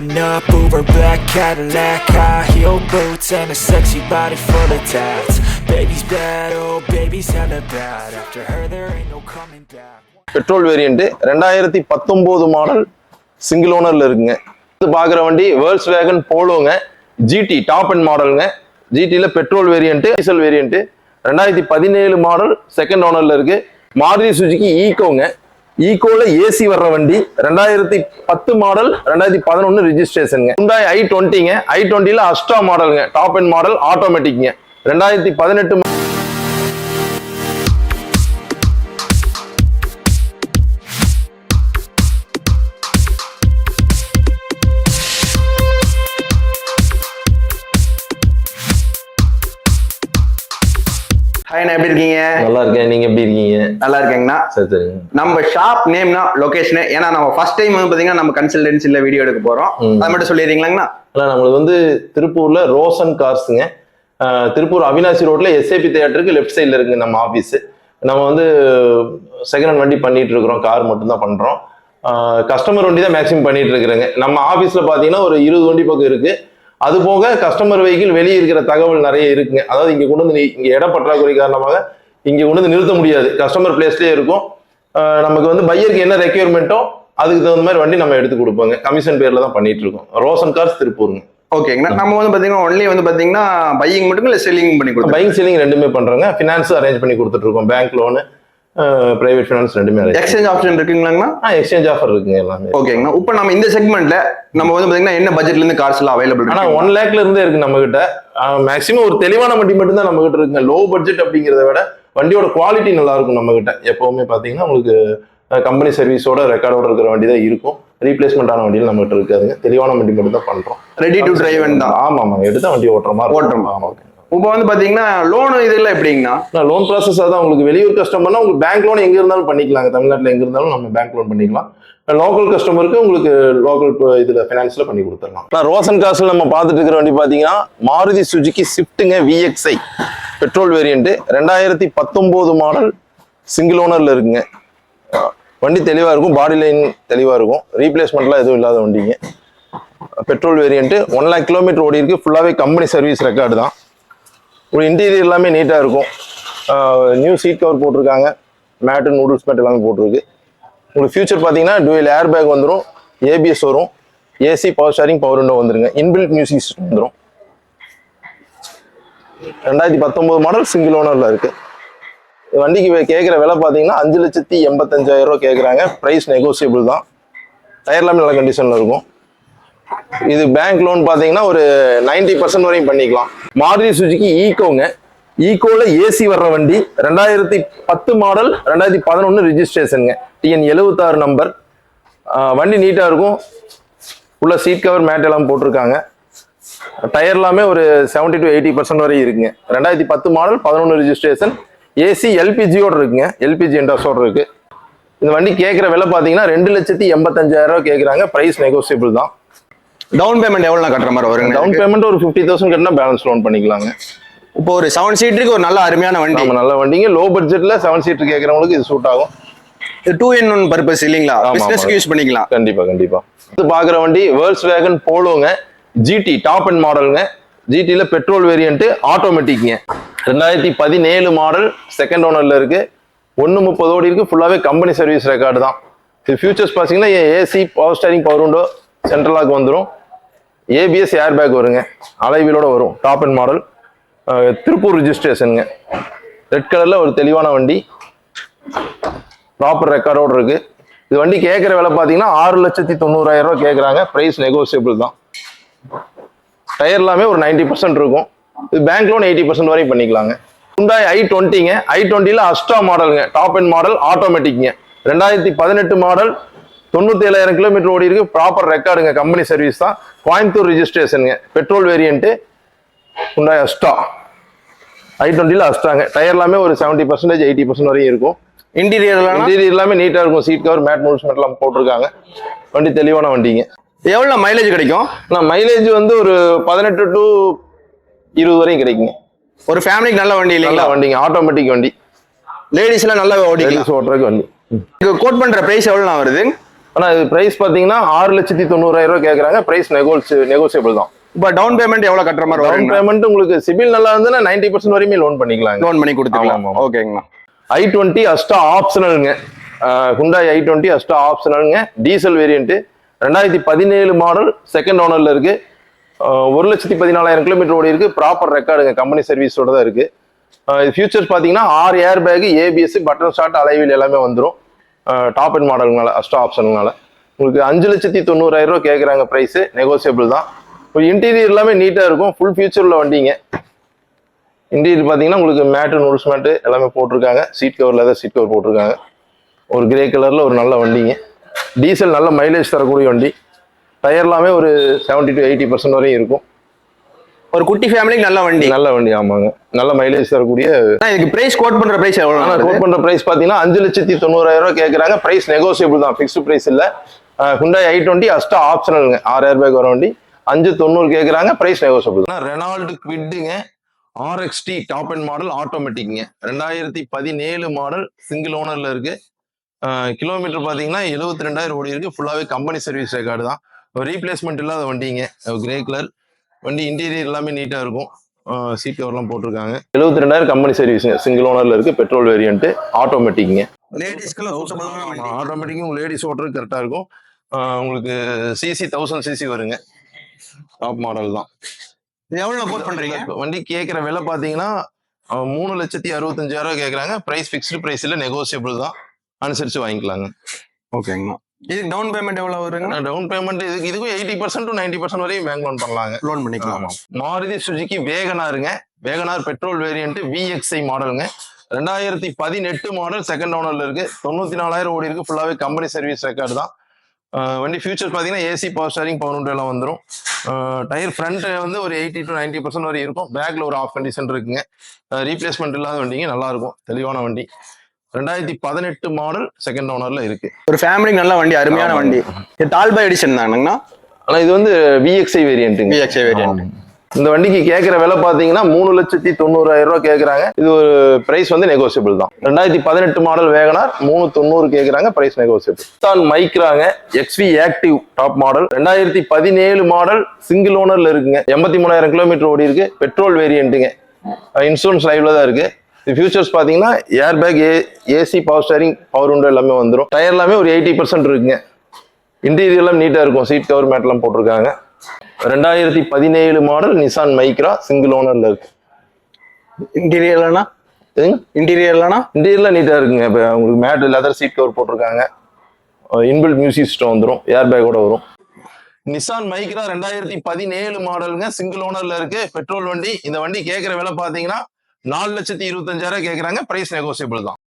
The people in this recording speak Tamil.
Pulling up Uber black Cadillac High heel boots and a sexy body full of tats. Baby's bad, oh baby's hella bad. After her there ain't no coming back. Petrol variant ரெண்டாயிரத்தி பத்தொம்போது மாடல் சிங்கிள் ஓனர்ல இருக்குங்க. இது பார்க்குற வண்டி வேர்ல்ஸ் வேகன் போலோங்க ஜிடி டாப் அண்ட் மாடலுங்க ஜிடியில் பெட்ரோல் வேரியண்ட் டீசல் வேரியண்ட் ரெண்டாயிரத்தி பதினேழு மாடல் செகண்ட் ஓனர்ல இருக்கு. மாருதி சுஜுகி ஈகோங்க ஈகோல ஏசி வர்ற வண்டி ரெண்டாயிரத்தி பத்து மாடல் ரெண்டாயிரத்தி பதினொன்று ரிஜிஸ்ட்ரேஷனுங்க ஹுண்டாய் ஐ டுவெண்ட்டிங்க ஐ டுவெண்ட்டியில் அஸ்டா மாடலுங்க டாப் அண்ட் மாடல் ஆட்டோமேட்டிக்ங்க ரெண்டாயிரத்தி பதினெட்டு ஹாய் அண்ணா எப்படி இருக்கீங்க? நல்லா இருக்கேன் நீங்க எப்படி இருக்கீங்க? நல்லா இருக்கேங்கண்ணா சரி. சரிங்க நம்ம ஷாப் நேம்னா லொகேஷன் ஏன்னா நம்ம ஃபர்ஸ்ட் டைம் வந்து பாத்தீங்கன்னா நம்ம கன்சல்டன்சில வீடியோ எடுக்க போறோம். அது மட்டும் சொல்லிடுறீங்களாங்கண்ணா? ஆனால் நம்மளுக்கு வந்து திருப்பூர்ல ரோசன் கார்ஸுங்க. திருப்பூர் அவினாசி ரோட்ல எஸ்ஏபி தியேட்டருக்கு லெஃப்ட் சைடில் இருக்குங்க நம்ம ஆஃபீஸ் நம்ம வந்து செகண்ட் ஹேண்ட் வண்டி பண்ணிட்டு இருக்கிறோம். கார் மட்டும்தான் பண்றோம். கஸ்டமர் வண்டி தான் மேக்ஸிமம் பண்ணிட்டு இருக்கிறேங்க. நம்ம ஆஃபீஸ்ல பார்த்தீங்கன்னா ஒரு இருபது வண்டி பக்கம் இருக்கு. அது போக கஸ்டமர் வெஹிக்கிள் வெளியே இருக்கிற தகவல் நிறைய இருக்குங்க. அதாவது இங்க கொண்டு வந்து இங்க இட பற்றாக்குறை காரணமாக இங்க கொண்டு வந்து நிறுத்த முடியாது. கஸ்டமர் பிளேஸ்லயே இருக்கும். நமக்கு வந்து பையருக்கு என்ன ரெக்யர்மெண்ட்டோ அதுக்கு தகுந்த மாதிரி வண்டி நம்ம எடுத்து கொடுப்போங்க. கமிஷன் பேர்ல தான் பண்ணிட்டு இருக்கோம். ரோசன் கார்ஸ் திருப்பூருங்க. ஓகேங்கண்ணா நம்ம வந்து பாத்தீங்கன்னா ஒன்லி வந்து பாத்தீங்கன்னா பையிங் மட்டும் இல்ல செல்லிங் பண்ணி கொடுத்தோம் பைக் செல்லிங் ரெண்டுமே பண்றோங்க. ஃபினான்ஸ் அரேஞ்ச் பண்ணி கொடுத்துட்டு இருக்கோம். பேங்க் லோனு பிரைவேட் ஃபினான்ஸ் ரெண்டுமே எக்ஸ்சேஞ்ச் ஆப்ஷன் இருக்குங்களாங்கண்ணா? எக்ஸ்சேஞ்ச் ஆஃபர் இருக்குங்க எல்லாமே. ஓகேங்கண்ணா இப்போ நம்ம இந்த செக்மெண்ட்ல நம்ம வந்து பாத்தீங்கன்னா என்ன பட்ஜெட்ல இருந்து கார்ஸ் எல்லாம் அவைலபிள் ஆனா ஒன் லேக்ல இருந்தே இருக்கு நம்ம கிட்ட மேக்ஸிமம் ஒரு தெளிவான வண்டி மட்டும் தான் நம்ம கிட்ட இருக்குங்க. லோ பட்ஜெட் அப்படிங்கிறத விட வண்டியோட குவாலிட்டி நல்லா இருக்கும் நம்ம கிட்ட எப்பவுமே பாத்தீங்கன்னா உங்களுக்கு கம்பெனி சர்வீஸோட ரெக்கார்டோட இருக்கிற வண்டி தான் இருக்கும். ரீப்ளேஸ்மெண்ட் ஆன வண்டியில் நம்ம கிட்ட இருக்காதுங்க. தெளிவான வண்டி மட்டும் தான் பண்றோம். ரெடி டு டிரைவ் தான் ஆமா ஆமாங்க எடுத்தா வண்டி ஓட்டுற மாதிரி ஓட்டுற இருக்கும். மாதிரி. ஆமா ஓகே. இப்போ வந்து பாத்தீங்கன்னா லோன் இதெல்லாம் எப்படிங்கண்ணா? லோன் ப்ராசஸ் அதான் உங்களுக்கு வெளியூர் கஸ்டமர்னா உங்களுக்கு பேங்க் லோன் எங்க இருந்தாலும் பண்ணிக்கலாங்க. தமிழ்நாட்டில் எங்க இருந்தாலும் நம்ம பேங்க் லோன் பண்ணிக்கலாம். லோக்கல் கஸ்டமருக்கு உங்களுக்கு லோக்கல் இதுல ஃபைனான்ஸ்ல பண்ணி கொடுத்துடலாம். நான் ரோசன் காசில் நம்ம பார்த்துட்டு இருக்கிற வண்டி பார்த்தீங்கன்னா மாருதி சுஜிக்கு ஸ்விஃப்ட்டுங்க விஎக்ஸ்ஐ பெட்ரோல் வேரியண்ட்டு ரெண்டாயிரத்தி பத்தொம்போது மாடல் சிங்கிள் ஓனர்ல இருக்குங்க. வண்டி தெளிவாக இருக்கும் பாடி லைன் தெளிவாக இருக்கும். ரீப்ளேஸ்மெண்ட்லாம் எதுவும் இல்லாத வண்டிங்க. Petrol variant one lakh kilometre ஓடி இருக்கு ஃபுல்லாகவே கம்பெனி சர்வீஸ் ரெக்கார்டு தான். ஒரு இன்டீரியர் எல்லாமே நீட்டாக இருக்கும். நியூ சீட் கவர் போட்டிருக்காங்க. மேட்டு நூடுல்ஸ் மேட் எல்லாமே போட்டிருக்கு. உங்களுக்கு ஃபியூச்சர் பார்த்தீங்கன்னா டுவெல் ஏர் பேக் வந்துடும் ஏபிஎஸ் வரும். AC power steering power window வந்துருங்க. இன்பில்ட் மியூசிக் சிஸ்டம் வந்துடும் ரெண்டாயிரத்தி பத்தொம்போது மாடல் சிங்கிள் ஓனரில் இருக்குது வண்டிக்கு கேட்குற விலை பார்த்தீங்கன்னா அஞ்சு லட்சத்தி எண்பத்தஞ்சாயிரம் ரூபா கேட்குறாங்க ப்ரைஸ் நெகோசியபிள் தான். டயர் எல்லாமே நல்ல கண்டிஷனில் இருக்கும். இது பேங்க் லோன் பார்த்தீங்கன்னா ஒரு 90% பர்சன்ட் வரையும் பண்ணிக்கலாம். மாருதி சுஜுக்கி ஈகோங்க ஈகோல ஏசி வர்ற வண்டி ரெண்டாயிரத்தி பத்து மாடல் ரெண்டாயிரத்தி பதினொன்று ரிஜிஸ்ட்ரேஷனுங்க டிஎன் எழுபத்தாறு நம்பர் வண்டி நீட்டாக இருக்கும். உள்ள சீட் கவர் மேட் எல்லாம் போட்டிருக்காங்க. டயர் எல்லாமே ஒரு 70 டு எயிட்டி பர்சன்ட் வரை இருக்குங்க. ரெண்டாயிரத்தி பத்து மாடல் பதினொன்று ரிஜிஸ்ட்ரேஷன் ஏசி எல்பிஜியோட இருக்குங்க. எல்பிஜி இண்டஸ்டோட இருக்கு. இந்த வண்டி கேட்குற விலை பார்த்தீங்கன்னா ரெண்டு லட்சத்தி எண்பத்தஞ்சாயிரம் ரூபா கேட்குறாங்க ப்ரைஸ் நெகோசியபிள் தான். டவுன் பேமெண்ட் எவ்வளவு கட்டுற மாதிரி வருங்க? டவுன் பேமெண்ட் ஒரு ஃபிஃப்டி தௌசண்ட் கட்டினா பேலன்ஸ் லோன் பண்ணிக்கலாங்க. இப்போ ஒரு செவன் சீட்டுக்கு ஒரு நல்ல அருமையான வண்டி. நம்ம நல்ல வண்டிங்க. லோ பட்ஜெட்ல செவன் சீட்டர் கேட்கறவங்களுக்கு இது சூட் ஆகும். இது டூ இன் ஒன் பர்பஸ் இல்லைங்களா? பிசினஸ்க்கு. யூஸ் பண்ணிக்கலாம். கண்டிப்பா கண்டிப்பா. இது பாக்குற வண்டி வேர்ல்ஸ் வேகன் போலோங்க ஜிடி டாப் அண்ட் மாடலுங்க ஜிடில பெட்ரோல் வேரியன்ட் ஆட்டோமேட்டிக்ங்க ரெண்டாயிரத்தி பதினேழு மாடல் செகண்ட் ஓனர்ல இருக்கு. ஒன்று முப்பது ஓடி இருக்கு. ஃபுல்லாவே கம்பெனி சர்வீஸ் ரெக்கார்டு தான். இது ஃபியூச்சர்ஸ் பார்த்தீங்கன்னா AC power steering power window central lock வந்துடும் ஏபிஎஸ் ஏர் பேக் வருங்க. அலைவீலோட வரும். டாப் அண்ட் மாடல் திருப்பூர் ரிஜிஸ்ட்ரேஷனுங்க ரெட் கலரில் ஒரு தெளிவான வண்டி. ப்ராப்பர் ரெக்கார்டோடு இருக்குது இது வண்டி கேட்குற விலை பார்த்தீங்கன்னா ஆறு லட்சத்தி தொண்ணூறாயிரம் ரூபா கேட்குறாங்க ப்ரைஸ் நெகோசியபிள் தான். டயர் எல்லாமே ஒரு 90% பர்சன்ட் இருக்கும். இது பேங்க் லோன் எயிட்டி பர்சன்ட் வரையும் பண்ணிக்கலாங்க. ஹுண்டாய் ஐ டுவெண்ட்டிங்க ஐ டுவெண்ட்டியில் அஸ்டா மாடலுங்க டாப் அண்ட் மாடல் ஆட்டோமேட்டிக்ங்க ரெண்டாயிரத்தி பதினெட்டு மாடல் தொண்ணூத்தி ஏழாயிரம் கிலோமீட்டர் ஓடி இருக்கு. ப்ராப்பர் ரெக்கார்டுங்க கம்பெனி சர்வீஸ் தான். Coimbatore ரிஜிஸ்ட்ரேஷனுங்க petrol variant Hyundai Asta i டுவெண்ட்டியில் அஸ்டாங்க டயர் எல்லாமே ஒரு செவன்ட்டி பர்சன்டேஜ் எயிட்டி பர்சன்ட் வரையும் இருக்கும். இன்டீரியர்லாம் இன்டீரியர் எல்லாமே நீட்டா இருக்கும். சீட் கவர் மேட் மூவ்ஸ் எல்லாம் போட்டிருக்காங்க. வண்டி தெளிவான வண்டிங்க. எவ்வளவு மைலேஜ் கிடைக்கும்? ஆனால் மைலேஜ் வந்து ஒரு பதினெட்டு டு இருபது வரையும் கிடைக்குங்க. ஒரு ஃபேமிலிக்கு நல்ல வண்டி நல்ல இல்லைங்களா வண்டிங்க. ஆட்டோமேட்டிக் வண்டி. லேடிஸ் எல்லாம் நல்லா லேடிஸ் ஓட்டுறதுக்கு வண்டி. கோட் பண்ற பிரைஸ் எவ்வளவு வருது? ஆனால் இது ப்ரைஸ் பார்த்தீங்கன்னா ஆறு லட்சத்தி தொண்ணூறாயிரம் ரூபாய் கேட்குறாங்க ப்ரைஸ் நெகோல்ஸ் நெகோசியபிள் தான். இப்போ டவுன் பேமெண்ட் எவ்வளவு கட்டுற மாதிரி டவுன் பேமெண்ட் உங்களுக்கு சிபில் நல்லா இருந்ததுன்னா நைன்டி பர்சன்ட் வரையுமே லோன் பண்ணிக்கலாங்க. லோன் பண்ணி கொடுத்துக்கலாம். ஓகேங்கண்ணா ஐ டுவெண்ட்டி அஸ்டா ஆப்ஷனலுங்க ஹுண்டாய் ஐ டுவெண்ட்டி அஸ்டா ஆப்ஷனலுங்க டீசல் வேரியன்ட் ரெண்டாயிரத்தி பதினேழு மாடல் செகண்ட் ஓனர்ல இருக்கு. அஹ், ஒரு லட்சத்தி பதினாலாயிரம் கிலோமீட்டர் ஓடி இருக்கு. ப்ராப்பர் ரெக்கார்டுங்க கம்பெனி சர்வீஸோட தான் இருக்கு. ஃபியூச்சர்ஸ் பார்த்தீங்கன்னா ஆறு air bag ABS button start alloy wheel எல்லாமே வந்துடும் டாப் அண்ட் மாடல்னால அஸ்டா ஆப்ஷன்னால உங்களுக்கு அஞ்சு லட்சத்தி தொண்ணூறாயிரம் ரூபா கேட்குறாங்க ப்ரைஸு நெகோசியபிள் தான். இப்போ இன்டீரியர் எல்லாமே நீட்டாக இருக்கும். ஃபுல் ஃபியூச்சரில் வண்டிங்க. இன்டீரியர் பார்த்தீங்கன்னா உங்களுக்கு மேட்டு நூல்ஸ் மேட்டு எல்லாமே போட்டிருக்காங்க. Seat cover leather seat cover போட்டிருக்காங்க. ஒரு கிரே கலரில் ஒரு நல்ல வண்டிங்க. டீசல் நல்ல மைலேஜ் தரக்கூடிய வண்டி. டயர் எல்லாமே ஒரு செவன்ட்டி டு எயிட்டி பர்சன்ட் வரையும் இருக்கும். ஒரு குட்டி ஃபேமிலிக்கு நல்ல வண்டி. நல்ல வண்டி ஆமாங்க. நல்ல மைலேஜ் தரக்கூடிய இதுக்கு பிரைஸ் கோட் பண்ற பிரைஸ் ஆனால் எவ்வளவு கோட் பண்ணுற ப்ரைஸ் பார்த்தீங்கன்னா அஞ்சு லட்சத்தி தொண்ணூறாயிரம் ரூபாய் கேட்குறாங்க ப்ரைஸ் நெகோசியபிள் தான். ஃபிக்ஸ்டு ப்ரைஸ் இல்லை. ஹுண்டாய் ஐ டுவெண்ட்டி அஸ்டா ஆப்ஷனலுங்க ஆறு ஏர் பேக் வர வண்டி. அஞ்சு தொண்ணூறு கேட்குறாங்க ப்ரைஸ் நெகோசியபிள் தான் ரெனால்டு குவிட்டுங்க ஆர்எக்ஸ்டி டாப் அண்ட் மாடல் ஆட்டோமேட்டிக்ங்க ரெண்டாயிரத்தி பதினேழு மாடல் சிங்கிள் ஓனர்ல இருக்கு. கிலோமீட்டர் பார்த்தீங்கன்னா எழுபத்தி ரெண்டாயிரம் ஓடி இருக்கு ஃபுல்லாகவே கம்பெனி சர்வீஸ் ரெக்கார்டு தான். ரீப்ளேஸ்மெண்ட் இல்லாத வண்டிங்க. கிரே கலர் வண்டி இன்டீரியர் எல்லாமே நீட்டாக இருக்கும். சீட் கவர்லாம் போட்டிருக்காங்க. எழுபத்தி ரெண்டாயிரம் கம்பெனி சர்வீஸுங்க சிங்கிள் ஓனர்ல இருக்கு பெட்ரோல் வேரியன்ட் ஆட்டோமேட்டிக்ங்க லேடிஸ்க்கு ஆட்டோமேட்டிக்கும் லேடிஸ் ஓட்டுறது கரெக்டாக இருக்கும். உங்களுக்கு சிசி தௌசண்ட் சிசி வருங்க. டாப் மாடல் தான். எவ்வளவு கோட் பண்றீங்க? வண்டி கேட்குற விலை பார்த்தீங்கன்னா மூணு லட்சத்தி அறுபத்தஞ்சாயிரம் கேட்குறாங்க ப்ரைஸ் ஃபிக்ஸ்டு ப்ரைஸ் இல்லை நெகோசியபிள் தான். அனுசரித்து வாங்கிக்கலாங்க. ஓகேங்கண்ணா இதுக்கு டவுன் பேமெண்ட் எவ்வளவு வருங்க? டவுன் பேமெண்ட் இதுக்கு இதுக்கும் eighty percent to ninety percent வரையும் பேங்க் லோன் பண்ணலாங்க. லோன் பண்ணிக்கலாம். Maruti Suzuki வேகனாருங்க. Wagon R petrol variant VXI மாடலுங்க ரெண்டாயிரத்தி பதினெட்டு மாடல் செகண்ட் ஓனர்ல இருக்கு. தொண்ணூத்தி நாலாயிரம் ஓடி இருக்கு. ஃபுல்லாவே கம்பெனி சர்வீஸ் ரெக்கார்டு தான். வண்டி ஃபியூச்சர் பார்த்தீங்கன்னா ஏசி பவர் ஸ்டாரிங் பவர் எல்லாம் வந்துடும் டயர் ஃப்ரண்ட் வந்து ஒரு எயிட்டி டு நைன்டி பர்சன்ட் வரை இருக்கும். பேக்ல ஒரு ஆஃப் கண்டிஷன் இருக்குங்க. ரீப்ளேஸ்மெண்ட் இல்லாத வண்டிங்க நல்லா இருக்கும். தெளிவான வண்டி. ரெண்டாயிரத்தி பதினெட்டு மாடல் செகண்ட் ஓனர்ல இருக்கு. ஒரு ஃபேமிலிக்கு நல்ல வண்டி அருமையான. வண்டி. டால்பா எடிஷன் தானுங்கண்ணா ஆனா இது வந்து விஎக்ஸ்ஐ வேரியன்ட்டுங்க VXI variant. இந்த வண்டிக்கு கேட்குற விலை பார்த்தீங்கன்னா மூணு லட்சத்தி தொண்ணூறாயிரம் ரூபாய் கேட்குறாங்க இது ஒரு பிரைஸ் வந்து நெகோசியபிள் தான். ரெண்டாயிரத்தி பதினெட்டு மாடல் வேகனார் மூணு தொண்ணூறு கேட்குறாங்க பிரைஸ் நெகோசியபிள் தான் மைக்ராங்க எக்ஸ்வி ஆக்டிவ் டாப் மாடல் ரெண்டாயிரத்தி பதினேழு மாடல் சிங்கிள் ஓனர்ல இருக்குங்க. எண்பத்தி மூணாயிரம் கிலோமீட்டர் ஓடி இருக்கு. பெட்ரோல் வேரியன்ட்டுங்க இன்சூரன்ஸ் லைவ்ல தான் இருக்கு. இது ஃபியூச்சர்ஸ் பார்த்தீங்கன்னா air bag A AC power steering power window எல்லாமே வந்துடும் டயர் எல்லாமே ஒரு எயிட்டி பர்சன்ட் இருக்குங்க. இன்டீரியர் எல்லாம் நீட்டாக இருக்கும். சீட் கவர் மேட்லாம் போட்டிருக்காங்க. ரெண்டாயிரத்தி பதினேழு மாடல் நிசான் மைக்ரா சிங்கிள் ஓனர்ல இருக்கு. இன்டீரியர்லனா இன்டீரியர்லனா இன்டீரியர்லாம் நீட்டாக இருக்குங்க. இப்போ உங்களுக்கு மேட் லெதர் சீட் கவர் போட்டிருக்காங்க. இன்பில்ட் மியூசிக் சிஸ்டம் வந்துடும் ஏர் பேக்கோட வரும். நிசான் மைக்ரா ரெண்டாயிரத்தி பதினேழு மாடலுங்க சிங்கிள் ஓனர்ல இருக்கு. பெட்ரோல் வண்டி. இந்த வண்டி கேட்குற விலை பார்த்தீங்கன்னா நாலு லட்சத்தி இருபத்தஞ்சாயிரம் கேட்குறாங்க பிரைஸ் நெகோசியபிள் தான்.